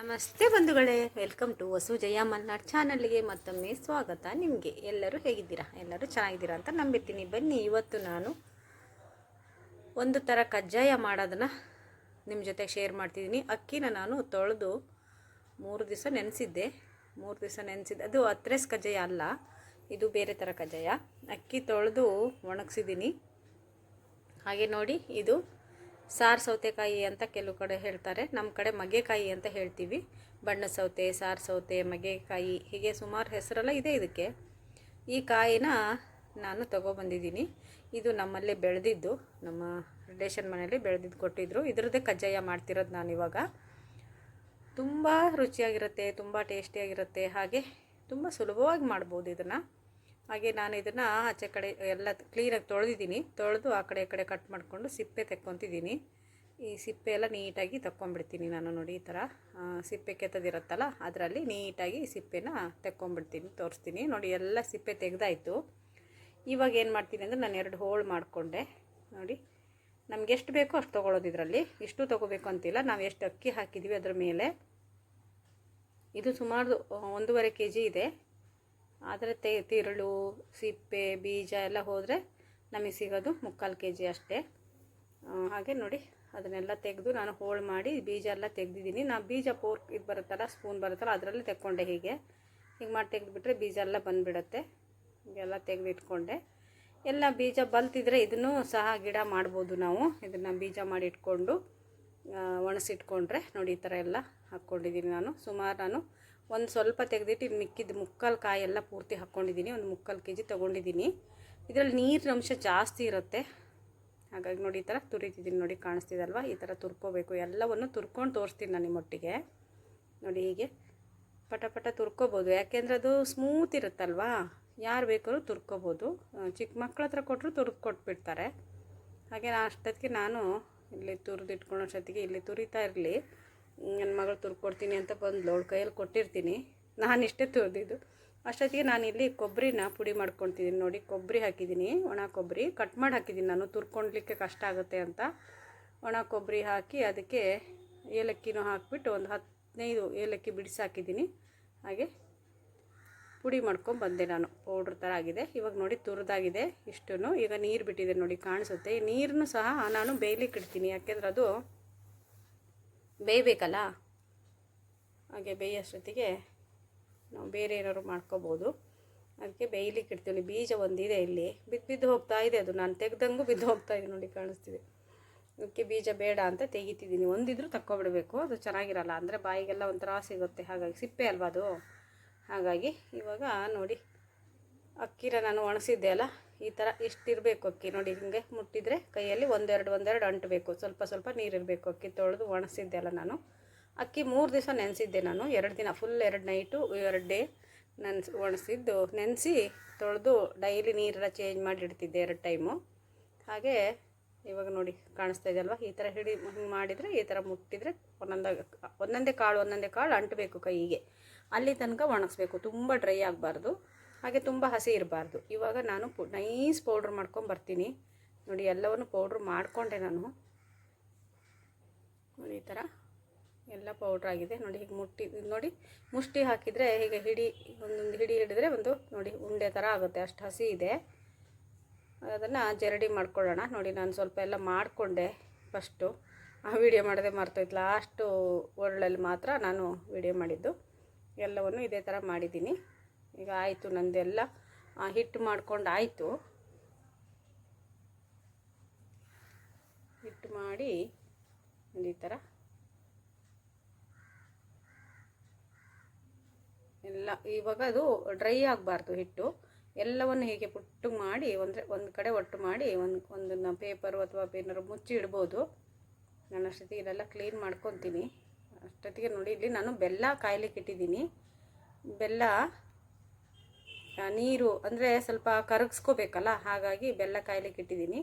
ನಮಸ್ತೆ ಬಂಧುಗಳೇ welcome to Vasu Jaya Malnad ಚಾನಲ್ಗೆ ಮತ್ತೊಮ್ಮೆ ಸ್ವಾಗತ ನಿಮಗೆ. ಎಲ್ಲರೂ ಹೇಗಿದ್ದೀರಾ? ಎಲ್ಲರೂ ಚೆನ್ನಾಗಿದ್ದೀರಾ ಅಂತ ನಂಬಿರ್ತೀನಿ ಬನ್ನಿ, ಇವತ್ತು ನಾನು ಒಂದು ಥರ ಕಜ್ಜಾಯ ಮಾಡೋದನ್ನು ನಿಮ್ಮ ಜೊತೆ ಶೇರ್ ಮಾಡ್ತಿದ್ದೀನಿ. ಅಕ್ಕಿನ ನಾನು ತೊಳೆದು ಮೂರು ದಿವಸ ನೆನೆಸಿದ್ದೆ. ಮೂರು ದಿವಸ ನೆನೆಸಿದ್ದೆ ಅದು ಅತ್ರೆಸ್ ಕಜ್ಜಾಯ ಅಲ್ಲ, ಇದು ಬೇರೆ ಥರ ಕಜ್ಜಾಯ. ಅಕ್ಕಿ ತೊಳೆದು ಒಣಗಿಸಿದ್ದೀನಿ. ಹಾಗೆ ನೋಡಿ, ಇದು ಸಾರು ಸೌತೆಕಾಯಿ ಅಂತ ಕೆಲವು ಕಡೆ ಹೇಳ್ತಾರೆ. ನಮ್ಮ ಕಡೆ ಮಗೆಕಾಯಿ ಅಂತ ಹೇಳ್ತೀವಿ. ಬಣ್ಣ ಸೌತೆ, ಸಾರು ಸೌತೆ ಮಗೆಕಾಯಿ ಹೀಗೆ ಸುಮಾರು ಹೆಸರೆಲ್ಲ ಇದೆ ಇದಕ್ಕೆ. ಈ ಕಾಯಿನ ನಾನು ತೊಗೊಬಂದಿದ್ದೀನಿ. ಇದು ನಮ್ಮಲ್ಲೇ ಬೆಳೆದಿದ್ದು. ನಮ್ಮ ರಿಲೇಷನ್ ಮನೆಯಲ್ಲಿ ಬೆಳೆದಿದ್ದು ಕೊಟ್ಟಿದ್ದರು ಇದರದ್ದೇ ಕಜ್ಜಾಯ ಮಾಡ್ತಿರೋದು ನಾನು ಇವಾಗ. ತುಂಬ ರುಚಿಯಾಗಿರುತ್ತೆ, ತುಂಬ ಟೇಸ್ಟಿಯಾಗಿರುತ್ತೆ. ಹಾಗೆ ತುಂಬ ಸುಲಭವಾಗಿ ಮಾಡ್ಬೋದು ಇದನ್ನು. ಹಾಗೆ ನಾನು ಇದನ್ನು ಆಚೆ ಕಡೆ ಎಲ್ಲ ಕ್ಲೀನಾಗಿ ತೊಳೆದಿದ್ದೀನಿ. ತೊಳೆದು ಆ ಕಡೆ ಕಡೆ ಕಟ್ ಮಾಡಿಕೊಂಡು ಸಿಪ್ಪೆ ತೆಕ್ಕೊತಿದ್ದೀನಿ. ಈ ಸಿಪ್ಪೆ ಎಲ್ಲ ನೀಟಾಗಿ ತಕ್ಕೊಂಬಿಡ್ತೀನಿ ನಾನು ನೋಡಿ ಈ ಥರ ಸಿಪ್ಪೆ ಕೆತ್ತದಿರುತ್ತಲ್ಲ, ಅದರಲ್ಲಿ ನೀಟಾಗಿ ಸಿಪ್ಪೆನ ತೆಕ್ಕೊಂಬಿಡ್ತೀನಿ ತೋರಿಸ್ತೀನಿ. ನೋಡಿ ಎಲ್ಲ ಸಿಪ್ಪೆ ತೆಗೆದಾಯಿತು. ಇವಾಗ ಏನು ಮಾಡ್ತೀನಿ ಅಂದರೆ ನಾನು ಎರಡು ಹೋಳು ಮಾಡಿಕೊಂಡೆ. ನೋಡಿ, ನಮ್ಗೆ ಎಷ್ಟು ಬೇಕೋ ಅಷ್ಟು ತೊಗೊಳ್ಳೋದು ಇದರಲ್ಲಿ. ಇಷ್ಟು ತೊಗೋಬೇಕು ಅಂತಿಲ್ಲ. ನಾವು ಎಷ್ಟು ಅಕ್ಕಿ ಹಾಕಿದ್ದೀವಿ ಅದ್ರ ಮೇಲೆ. ಇದು ಸುಮಾರು ಒಂದೂವರೆ ಕೆ ಜಿ ಇದೆ. ಆದರೆ ತೆ, ತಿರುಳು, ಸಿಪ್ಪೆ, ಬೀಜ ಎಲ್ಲ ಹೋದರೆ ನಮಗೆ ಸಿಗೋದು ಮುಕ್ಕಾಲು ಕೆ ಜಿ ಅಷ್ಟೇ ಹಾಗೆ ನೋಡಿ, ಅದನ್ನೆಲ್ಲ ತೆಗೆದು ನಾನು ಹೋಳು ಮಾಡಿ ಬೀಜ ಎಲ್ಲ ತೆಗೆದಿದ್ದೀನಿ. ನಾನು ಬೀಜ ಪೋರ್ಕ್ ಇದು ಬರುತ್ತಲ್ಲ ಸ್ಪೂನ್ ಬರುತ್ತಲ್ಲ, ಅದರಲ್ಲಿ ತೆಕ್ಕೊಂಡೆ ಹೀಗೆ. ಹೀಗೆ ಮಾಡಿ ತೆಗೆದುಬಿಟ್ರೆ ಬೀಜ ಎಲ್ಲ ಬಂದುಬಿಡತ್ತೆ. ಹೀಗೆಲ್ಲ ತೆಗೆದಿಟ್ಕೊಂಡೆ. ಎಲ್ಲ ಬೀಜ ಬಲ್ತಿದ್ರೆ ಇದನ್ನು ಸಹ ಗಿಡ ಮಾಡ್ಬೋದು ನಾವು. ಇದನ್ನು ಬೀಜ ಮಾಡಿ ಇಟ್ಕೊಂಡು ಒಣಸಿಟ್ಕೊಂಡ್ರೆ ನೋಡಿ ಈ ಥರ ಎಲ್ಲ ಹಾಕ್ಕೊಂಡಿದ್ದೀನಿ ನಾನು. ಸುಮಾರು ನಾನು ಒಂದು ಸ್ವಲ್ಪ ತೆಗೆದಿಟ್ಟು ಇದು ಮಿಕ್ಕಿದ ಮುಕ್ಕಾಲು ಕಾಯಿ ಎಲ್ಲ ಪೂರ್ತಿ ಹಾಕ್ಕೊಂಡಿದ್ದೀನಿ ಒಂದು ಮುಕ್ಕಾಲು ಕೆ ಜಿ ತೊಗೊಂಡಿದ್ದೀನಿ ಇದರಲ್ಲಿ ನೀರಿನ ಅಂಶ ಜಾಸ್ತಿ ಇರುತ್ತೆ. ಹಾಗಾಗಿ ನೋಡಿ ಈ ಥರ ತುರಿತಿದ್ದೀನಿ ನೋಡಿ ಕಾಣಿಸ್ತಿದಲ್ವ? ಈ ಥರ ತುರ್ಕೋಬೇಕು. ಎಲ್ಲವನ್ನು ತುರ್ಕೊಂಡು ತೋರಿಸ್ತೀನಿ ನಾನು ನಿಮ್ಮೊಟ್ಟಿಗೆ. ನೋಡಿ ಹೀಗೆ ಪಟ ಪಟ ತುರ್ಕೋಬೋದು. ಯಾಕೆಂದರೆ ಅದು ಸ್ಮೂತ್ ಇರುತ್ತಲ್ವಾ? ಯಾರು ಬೇಕಾದ್ರೂ ತುರ್ಕೋಬೋದು. ಚಿಕ್ಕ ಮಕ್ಕಳ ಹತ್ರ ಕೊಟ್ಟರು ತುರ್ದು ಕೊಟ್ಬಿಡ್ತಾರೆ. ಹಾಗೆ ಅಷ್ಟೊತ್ತಿಗೆ ನಾನು ಇಲ್ಲಿ ತುರಿದು ಇಟ್ಕೊಳ್ಳೋಷ್ಟೊತ್ತಿಗೆ ಇಲ್ಲಿ ತುರಿತಾ ಇರಲಿ. ನನ್ನ ಮಗಳು ತುರ್ಕೊಡ್ತೀನಿ ಅಂತ ಬಂದು ಅವಳ ಕೈಯಲ್ಲಿ ಕೊಟ್ಟಿರ್ತೀನಿ. ನಾನು ಇಷ್ಟೇ ತುರಿದಿದ್ದು. ಅಷ್ಟೊತ್ತಿಗೆ ಇಲ್ಲಿ ಕೊಬ್ಬರಿನ ಪುಡಿ ಮಾಡ್ಕೊತಿದ್ದೀನಿ ನೋಡಿ. ಕೊಬ್ಬರಿ ಹಾಕಿದ್ದೀನಿ, ಒಣ ಕೊಬ್ಬರಿ ಕಟ್ ಮಾಡಿ ಹಾಕಿದ್ದೀನಿ ನಾನು ತುರ್ಕೊಳ್ಲಿಕ್ಕೆ ಕಷ್ಟ ಆಗುತ್ತೆ ಅಂತ. ಒಣ ಕೊಬ್ಬರಿ ಹಾಕಿ ಅದಕ್ಕೆ ಏಲಕ್ಕಿನೂ ಹಾಕಿಬಿಟ್ಟು ಒಂದು ಹದಿನೈದು ಏಲಕ್ಕಿ ಬಿಡಿಸಿ ಹಾಕಿದ್ದೀನಿ. ಹಾಗೆ ಪುಡಿ ಮಾಡ್ಕೊಂಡು ಬಂದೆ ನಾನು. ಪೌಡ್ರ್ ಥರ ಆಗಿದೆ. ಇವಾಗ ನೋಡಿ ತುರಿದಾಗಿದೆ ಇಷ್ಟೂ ಈಗ ನೀರು ಬಿಟ್ಟಿದೆ ನೋಡಿ ಕಾಣಿಸುತ್ತೆ. ನೀರನ್ನು ಸಹ ನಾನು ಬೇಯ್ಲಿಕ್ಕೆ ಇಡ್ತೀನಿ. ಯಾಕೆಂದ್ರೆ ಅದು ಬೇಯಬೇಕಲ್ಲ? ಹಾಗೆ ಬೇಯೋಷ್ಟೊತ್ತಿಗೆ ನಾವು ಬೇರೆ ಏನಾದ್ರು ಮಾಡ್ಕೋಬೋದು. ಅದಕ್ಕೆ ಬೇಯ್ಲಿಕ್ಕೆ ಇಡ್ತೀವಿ. ಬೀಜ ಒಂದಿದೆ ಇಲ್ಲಿ. ಬಿದ್ದು ಬಿದ್ದು ಹೋಗ್ತಾ ಇದೆ ಅದು. ನಾನು ತೆಗ್ದಂಗೂ ಬಿದ್ದು ಹೋಗ್ತಾ ಇದೆ ನೋಡಿ ಕಾಣಿಸ್ತಿದೆ. ಅದಕ್ಕೆ ಬೀಜ ಬೇಡ ಅಂತ ತೆಗಿತಿದ್ದೀನಿ. ಒಂದಿದ್ರೂ ತಕ್ಕೊಬಿಡಬೇಕು. ಅದು ಚೆನ್ನಾಗಿರಲ್ಲ. ಅಂದರೆ ಬಾಯಿಗೆಲ್ಲ ಒಂಥರ ಸಿಗುತ್ತೆ. ಹಾಗಾಗಿ ಸಿಪ್ಪೆ ಅಲ್ವಾ ಅದು? ಹಾಗಾಗಿ ಇವಾಗ ನೋಡಿ ಅಕ್ಕಿರ ನಾನು ಒಣಸಿದ್ದೆ ಅಲ್ಲ? ಈ ಥರ ಇಷ್ಟಿರಬೇಕು ಅಕ್ಕಿ. ನೋಡಿ ಹಿಂಗೆ ಮುಟ್ಟಿದರೆ ಕೈಯಲ್ಲಿ ಒಂದೆರಡು ಒಂದೆರಡು ಅಂಟಬೇಕು. ಸ್ವಲ್ಪ ಸ್ವಲ್ಪ ನೀರಿರಬೇಕು ಅಕ್ಕಿ. ತೊಳೆದು ಒಣಸಿದ್ದೆ ಅಲ್ಲ ನಾನು. ಅಕ್ಕಿ ಮೂರು ದಿವಸ ನೆನೆಸಿದ್ದೆ ನಾನು. ಎರಡು ದಿನ ಫುಲ್ ಎರಡು ನೈಟು ಎರಡು ಡೇ ನೆನ್ಸಿ, ಒಣಸಿದ್ದು. ನೆನೆಸಿ ತೊಳೆದು ಡೈಲಿ ನೀರೆಲ್ಲ ಚೇಂಜ್ ಮಾಡಿ ಇಡ್ತಿದ್ದೆ ಎರಡು ಟೈಮು ಹಾಗೆ ಇವಾಗ ನೋಡಿ ಕಾಣಿಸ್ತಾ ಇದೆಯಲ್ವ ಈ ಥರ ಹಿಡಿ ಮಾಡಿದರೆ, ಈ ಥರ ಮುಟ್ಟಿದರೆ ಒಂದೊಂದಾಗಿ ಒಂದೊಂದೇ ಕಾಳು ಒಂದೊಂದೇ ಕಾಳು ಅಂಟಬೇಕು ಕೈಗೆ. ಅಲ್ಲಿ ತನಕ ಒಣಗಿಸ್ಬೇಕು. ತುಂಬ ಡ್ರೈ ಆಗಬಾರ್ದು. ಹಾಗೆ ತುಂಬ ಹಸಿ ಇರಬಾರ್ದು. ಇವಾಗ ನಾನು ನೈಸ್ ಪೌಡ್ರ್ ಮಾಡ್ಕೊಂಡು ಬರ್ತೀನಿ. ನೋಡಿ, ಎಲ್ಲವನ್ನು ಪೌಡ್ರ್ ಮಾಡಿಕೊಂಡೆ ನಾನು. ನೋಡಿ, ಈ ಥರ ಎಲ್ಲ ಪೌಡ್ರ್ ಆಗಿದೆ. ನೋಡಿ, ಹೀಗೆ ಮುಟ್ಟಿ, ನೋಡಿ, ಮುಷ್ಟಿ ಹಾಕಿದರೆ ಹೀಗೆ ಹಿಡಿ, ಒಂದೊಂದು ಹಿಡಿ ಹಿಡಿದ್ರೆ ಒಂದು, ನೋಡಿ, ಉಂಡೆ ಥರ ಆಗುತ್ತೆ. ಅಷ್ಟು ಹಸಿ ಇದೆ. ಅದನ್ನು ಜರಡಿ ಮಾಡ್ಕೊಳ್ಳೋಣ. ನೋಡಿ, ನಾನು ಸ್ವಲ್ಪ ಎಲ್ಲ ಮಾಡಿಕೊಂಡೆ ಫಸ್ಟು ಆ ವಿಡಿಯೋ ಮಾಡೋದೇ ಮರ್ತೋಯ್ತು. ಲಾಸ್ಟು ವರ್ಲ್ಡಲ್ಲಿ ಮಾತ್ರ ನಾನು ವಿಡಿಯೋ ಮಾಡಿದ್ದು. ಎಲ್ಲವನ್ನು ಇದೇ ಥರ ಮಾಡಿದ್ದೀನಿ. ಈಗ ಆಯಿತು ನಂದೆಲ್ಲ. ಹಿಟ್ಟು ಮಾಡ್ಕೊಂಡು ಆಯಿತು. ಹಿಟ್ಟು ಮಾಡಿ ಈ ಥರ ಎಲ್ಲ, ಇವಾಗ ಅದು ಡ್ರೈ ಆಗಬಾರ್ದು ಹಿಟ್ಟು. ಎಲ್ಲವನ್ನು ಹೀಗೆ ಪುಟ್ಟು ಮಾಡಿ, ಒಂದು ಒಂದು ಕಡೆ ಒಟ್ಟು ಮಾಡಿ, ಒಂದು, ಒಂದನ್ನು ಪೇಪರು ಅಥವಾ ಪೇನರು ಮುಚ್ಚಿ ಇಡ್ಬೋದು. ನಾನು ಅಷ್ಟೊತ್ತಿಗೆ ಇದೆಲ್ಲ ಕ್ಲೀನ್ ಮಾಡ್ಕೊತೀನಿ. ಅಷ್ಟೊತ್ತಿಗೆ ನೋಡಿ, ಇಲ್ಲಿ ನಾನು ಬೆಲ್ಲ ಕಾಯ್ಲಿಕ್ಕೆ ಇಟ್ಟಿದ್ದೀನಿ. ಬೆಲ್ಲ ನೀರು ಅಂದರೆ ಸ್ವಲ್ಪ ಕರಗಿಸ್ಕೋಬೇಕಲ್ಲ? ಹಾಗಾಗಿ ಬೆಲ್ಲ ಕಾಯ್ಲಿಕ್ಕೆ ಇಟ್ಟಿದ್ದೀನಿ.